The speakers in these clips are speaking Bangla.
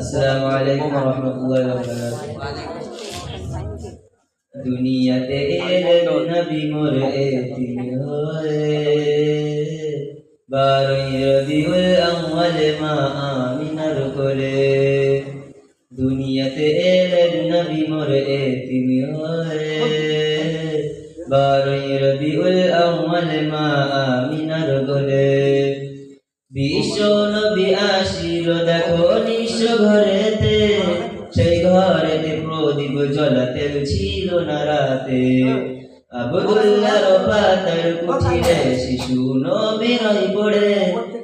আসসালামু আলাইকুম রাহমাতুল্লাহি ওয়া বারাকাতুহু দুনিয়াতে এলেন নবী মোর এতিম হয়ে। বারোই রবিউল আউয়াল মা আমিনার কোলে দুনিয়াতে এলেন নবী মোর এতিম হয়ে। বারোই রবিউল আউয়াল মা আমিনার কোলে বিশ্ব নবী আসিল দেখো নিঃস্ব ঘরেতে। সেই ঘরেতে প্রদীপ জ্বলাতে ছিল না রাতে। আবদুল্লাহর পাতার কুঠিরে শিশু নবী পড়ে।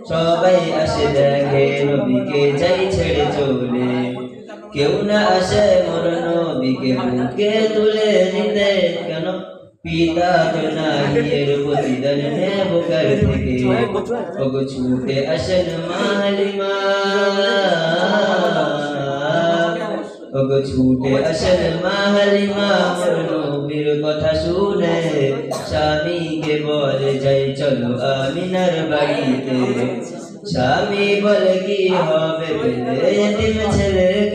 সবাই আসে দেখে নবীকে যাই ছেড়ে চলে। কেউ না আসে মোর নবীকে বুকে তুলে নিতে। কেন? পিতা তো নাই এর কথা শুনে স্বামীকে বলে যাই, চলো আমিনার বাড়িতে। স্বামী বলে, কি হবে? ছেলেকে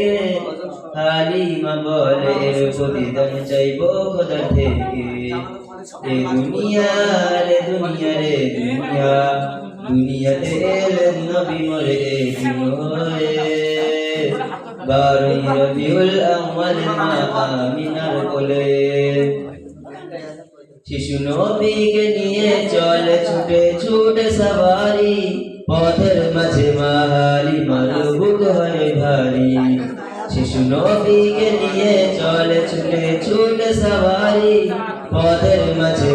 হালিমা বলে এর প্রতিদান চাইব খোদা থেকে। এ দুনিয়া রে দুনিয়া রে দুনিয়া, দুনিয়াতে এলেন নবী মরে বারোই রবিউল আউয়াল মা আমিনার কোলে। শিশু নবীকে নিয়ে চলে, ছুটে ছুটে সবারি, পথের মাঝে মাহালি মারু বুক হয়ে ভারী। শিশু নবীকে নিয়ে চলে ছুটে ছুটে সবারি পদের মাঝে